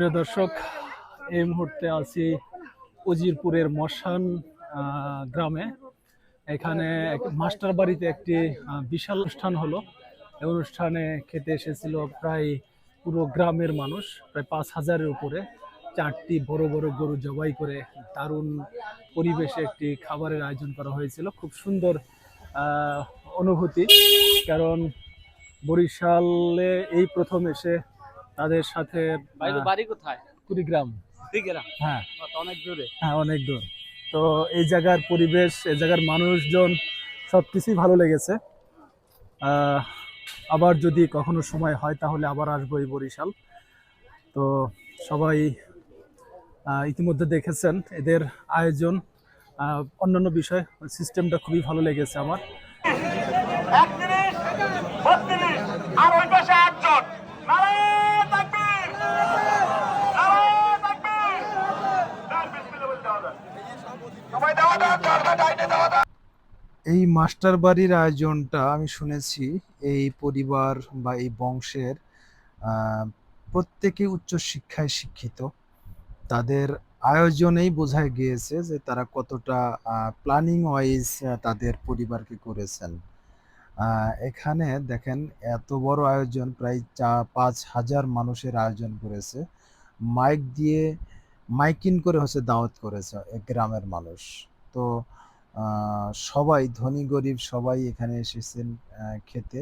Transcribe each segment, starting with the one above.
প্রিয় দর্শক, এই মুহূর্তে আছি উজিরপুরের মশান গ্রামে। এখানে মাস্টার বাড়িতে একটি বিশাল অনুষ্ঠান হলো। এই অনুষ্ঠানে খেতে এসেছিল প্রায় পুরো গ্রামের মানুষ, প্রায় পাঁচ হাজারের উপরে। চারটি বড় বড় গরু জবাই করে দারুণ পরিবেশে একটি খাবারের আয়োজন করা হয়েছিল। খুব সুন্দর অনুভূতি, কারণ বরিশালে এই প্রথম এসে তাদের সাথে বাড়ি কোথায়? কুড়িগ্রাম। হ্যাঁ। অনেক দূরে। হ্যাঁ অনেক দূর। তো এই জায়গার পরিবেশ এই জায়গার মানুষজন সব কিছুই ভালো লেগেছে। আবার যদি কখনো সময় হয় তাহলে আবার আসব এই বরিশাল। তো সবাই ইতিমধ্যে দেখেছেন এদের আয়োজন আহ, অন্যান্য বিষয় সিস্টেমটা খুবই ভালো লেগেছে আমার একত্রিশ বত্রিশ আর ওই পাশে আটজন নারায়ণ তাকবীর নারায়ণ তাকবীর তার বিসমিল্লাহ বলে দেওয়া যায় সবাই দেওয়া দাও চলবে ডাইনে দেওয়া দাও এই মাস্টার বাড়ির আয়োজনটা আমি শুনেছি, এই পরিবার বা এই বংশের প্রত্যেকে উচ্চ শিক্ষায় শিক্ষিত। তাদের আয়োজনেই বোঝা গিয়েছে যে তারা কতটা প্ল্যানিং ওয়াইজ তাদের পরিবারকে করেছেন। এখানে দেখেন এত বড় আয়োজন, প্রায় চা, পাঁচ হাজার মানুষের আয়োজন করেছে। মাইক দিয়ে মাইকিং করে হচ্ছে দাওয়াত করেছে গ্রামের মানুষ। তো সবাই ধনী, গরিব সবাই এখানে এসেছেন খেতে।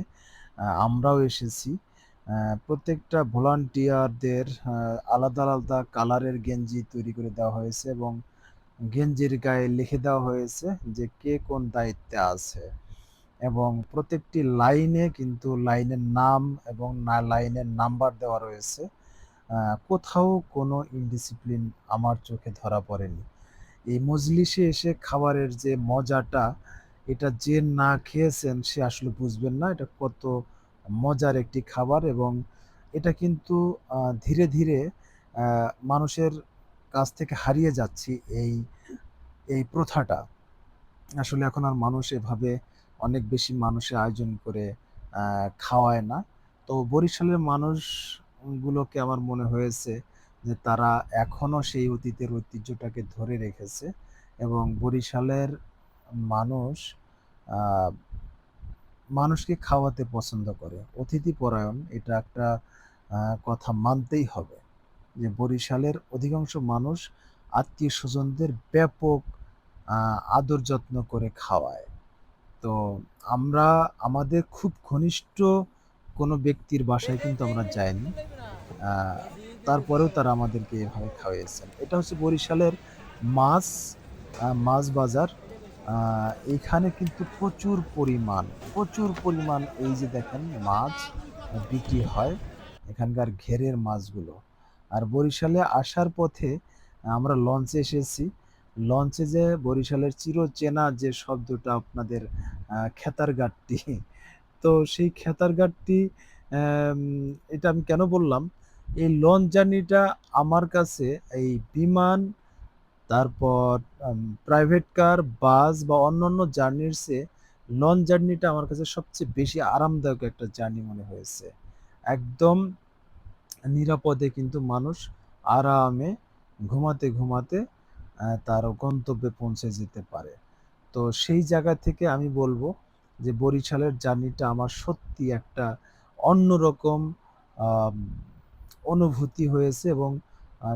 আমরাও এসেছি। প্রত্যেকটা ভলান্টিয়ারদের আলাদা আলাদা কালারের গেঞ্জি তৈরি করে দেওয়া হয়েছে এবং গেঞ্জির গায়ে লিখে দেওয়া হয়েছে যে কে কোন দায়িত্বে আছে। এবং প্রত্যেকটি লাইনে কিন্তু লাইনের নাম এবং না, লাইনের নাম্বার দেওয়া রয়েছে। কোথাও কোনো ইনডিসিপ্লিন আমার চোখে ধরা পড়েনি। এই মজলিসে এসে খাবারের যে মজাটা, এটা যে না খেয়েছেন সে আসলে বুঝবেন না, এটা কত মজার একটি খাবার এবং এটা কিন্তু ধীরে ধীরে মানুষের কাছ থেকে হারিয়ে যাচ্ছি এই এই প্রথাটা। আসলে এখন আর মানুষ এভাবে অনেক বেশি মানুষের আয়োজন করে খাওয়ায় না। তো বরিশালের মানুষগুলোকে আমার মনে হয়েছে যে তারা এখনও সেই অতীতের ঐতিহ্যটাকে ধরে রেখেছে এবং বরিশালের মানুষ মানুষকে খাওয়াতে পছন্দ করে। অতিথি পরায়ণ এটা একটা কথা মানতেই হবে যে বরিশালের অধিকাংশ মানুষ আত্মীয় স্বজনদের ব্যাপক আদর যত্ন করে খাওয়ায়। তো আমরা, আমাদের খুব ঘনিষ্ঠ কোনো ব্যক্তির বাসায় কিন্তু আমরা যাইনি। তারপরেও তারা আমাদেরকে এভাবে খাওয়াইয়েছেন। এটা হচ্ছে বরিশালের মাছ মাছ বাজার। আহ, এইখানে কিন্তু প্রচুর পরিমাণ প্রচুর পরিমাণ এই যে দেখেন মাছ বিক্রি হয় এখানকার ঘেরের মাছগুলো। আর বরিশালে আসার পথে আমরা লঞ্চে এসেছি। লঞ্চে যে বরিশালের চিরচেনা যে শব্দটা আপনাদের খেতার ঘাটটি তো সেই খেতার ঘাটটি এটা আমি কেন বললাম? এই লঞ্চ জার্নিটা আমার কাছে এই বিমান, তারপর প্রাইভেট কার বাস বা অন্যান্য জার্নির চেয়ে লঞ্চ জার্নিটা আমার কাছে সবচেয়ে বেশি আরামদায়ক একটা জার্নি মনে হয়েছে। একদম নিরাপদে কিন্তু মানুষ আরামে ঘুমাতে ঘুমাতে তার গন্তব্যে পৌঁছে যেতে পারে। তো সেই জায়গা থেকে আমি বলব যে বরিশালের জার্নিটা আমার সত্যি একটা অন্যরকম অনুভূতি হয়েছে এবং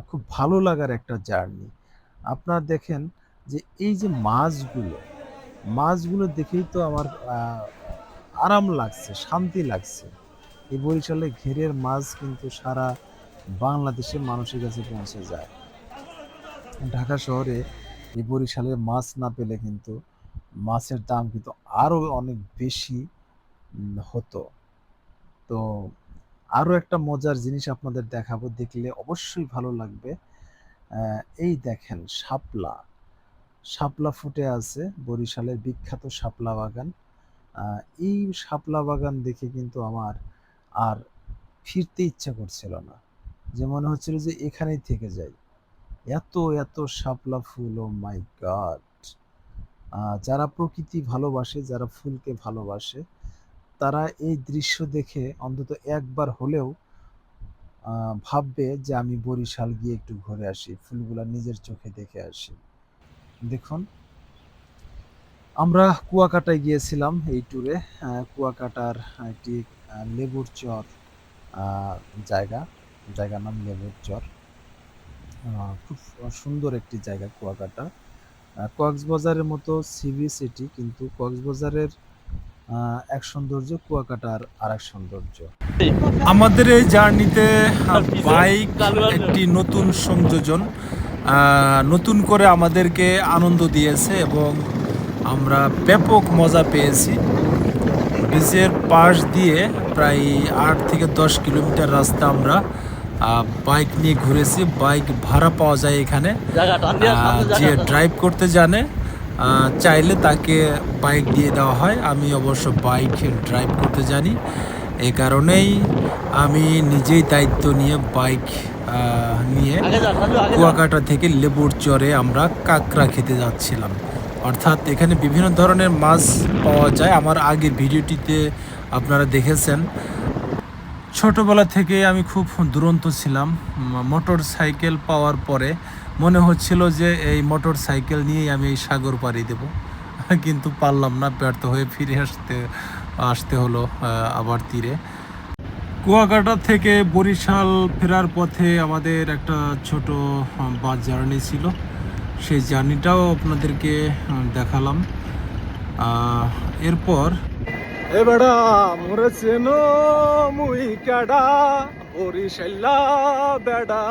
খুব ভালো লাগার একটা জার্নি। আপনারা দেখেন যে এই যে মাছগুলো মাছগুলো দেখেই তো আমার আরাম লাগছে, শান্তি লাগছে। এই বরিশালে ঘেরের মাছ কিন্তু সারা বাংলাদেশের মানুষের কাছে পৌঁছে যায়। ঢাকা শহরে এই বরিশালের মাছ না পেলে কিন্তু মাছের দাম কিন্তু আরও অনেক বেশি হতো। তো আরও একটা মজার জিনিস আপনাদের দেখাবো, দেখলে অবশ্যই ভালো লাগবে। এই দেখেন শাপলা। শাপলা ফুটে আছে বরিশালের বিখ্যাত শাপলা বাগান। এই শাপলা বাগান দেখে কিন্তু আমার আর ফিরতে ইচ্ছা করছিল না। যে মনে হচ্ছিল যে এখানেই থেকে যাই। এত এত শাপলা ফুল, ও মাই গড! যারা প্রকৃতি ভালোবাসে, যারা ফুলকে ভালোবাসে, তারা এই দৃশ্য দেখে অন্তত একবার হলেও ভাববে যে আমি বরিশাল গিয়ে একটু ঘুরে আসি, ফুলগুলা নিজের চোখে দেখে আসি। দেখুন, আমরা কুয়াকাটায় গিয়েছিলাম এই ট্যুরে কুয়াকাটার একটি লেবুর চর জায়গা। জায়গার নাম লেবুর চর। খুব সুন্দর একটি জায়গা কুয়াকাটা। কক্সবাজারের মতো সিবি সিটি কিন্তু কক্সবাজারের এক সৌন্দর্য কুয়াকাটার আর এক সৌন্দর্য। আমাদের এই জার্নিতে বাইক একটি নতুন সংযোজন নতুন করে আমাদেরকে আনন্দ দিয়েছে এবং আমরা ব্যাপক মজা পেয়েছি। ব্রিজের পাশ দিয়ে প্রায় আট থেকে দশ কিলোমিটার রাস্তা আমরা বাইক নিয়ে ঘুরেছি। বাইক ভাড়া পাওয়া যায় এখানে। যে ড্রাইভ করতে জানে চাইলে তাকে বাইক দিয়ে দেওয়া হয়। আমি অবশ্য বাইক ড্রাইভ করতে জানি। এই কারণেই আমি নিজেই দায়িত্ব নিয়ে বাইক নিয়ে কুয়াকাটা থেকে লেবুর চরে আমরা কাঁকড়া খেতে যাচ্ছিলাম। অর্থাৎ এখানে বিভিন্ন ধরনের মাছ পাওয়া যায়। আমার আগের ভিডিওটিতে আপনারা দেখেছেন। ছোটবেলা থেকে আমি খুব দুরন্ত ছিলাম। মোটর সাইকেল পাওয়ার পরে মনে হচ্ছিল যে এই মোটর সাইকেল নিয়েই আমি এই সাগর পাড়ি দেব। কিন্তু পারলাম না, ব্যর্থ হয়ে ফিরে আসতে আসতে হলো আবার তীরে। কুয়াকাটা থেকে বরিশাল ফেরার পথে আমাদের একটা ছোট বাস জার্নি ছিল। সেই জার্নিটাও আপনাদেরকে দেখালাম। এরপর এ বেড়া, মোরে চেনো মুই কাডা? বরিশাল্লা বেড়া।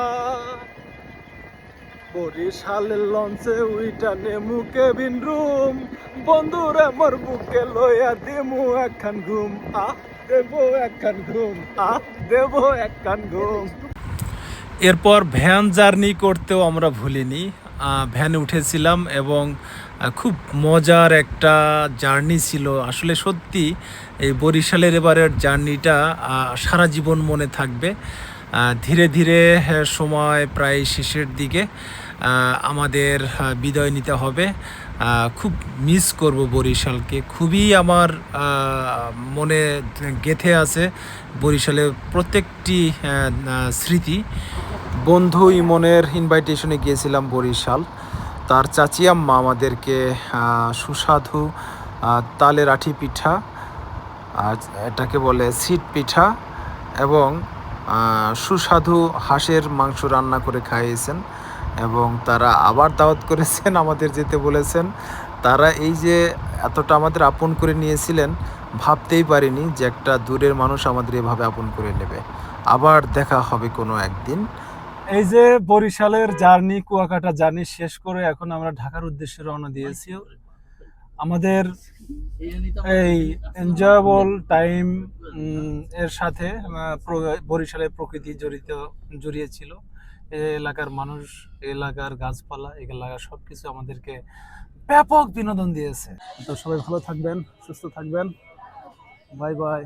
বরিশালের লঞ্চে উইটা নেমুকে বিন রুম। বন্ধুরে মোর বুকে লইয়া দিমু একখান ঘুম। আহ, দেব একখান ঘুম। আহ, দেব একখান ঘুম। এরপর ভ্যান জার্নি করতেও আমরা ভুলিনি। ভ্যানে উঠেছিলাম এবং খুব মজার একটা জার্নি ছিল। আসলে সত্যি এই বরিশালের এবারের জার্নিটা সারা জীবন মনে থাকবে। ধীরে ধীরে হ্যাঁ, সময় প্রায় শেষের দিকে আমাদের বিদায় নিতে হবে। খুব মিস করব বরিশালকে। খুবই আমার মনে গেথে আছে বরিশালের প্রত্যেকটি আহ, স্মৃতি। বন্ধু ইমনের ইনভাইটেশনে গিয়েছিলাম বরিশাল। তার চাচি আম্মা আমাদেরকে সুস্বাদু তালের আঠি পিঠা, আর এটাকে বলে সিট পিঠা এবং সুস্বাদু হাঁসের মাংস রান্না করে খাইয়েছেন এবং তারা আবার দাওয়াত করেছেন আমাদের যেতে বলেছেন। তারা এই যে এতটা আমাদের আপন করে নিয়েছিলেন, ভাবতেই পারিনি যে একটা দূরের মানুষ আমাদের এভাবে আপন করে নেবে। আবার দেখা হবে কোনো একদিন। এই যে বরিশালের জার্নি, কুয়াকাটা জার্নি শেষ করে এখন আমরা ঢাকার উদ্দেশ্যে রওনা দিয়েছি। আমাদের এই এনজয়েবল টাইম এর সাথে বরিশালের প্রকৃতি জড়িত জড়িয়ে ছিল এলাকার মানুষ এলাকার গাছপালা এলাকার সবকিছু আমাদেরকে ব্যাপক বিনোদন দিয়েছে। তো সবাই ভালো থাকবেন, সুস্থ থাকবেন। Bye bye.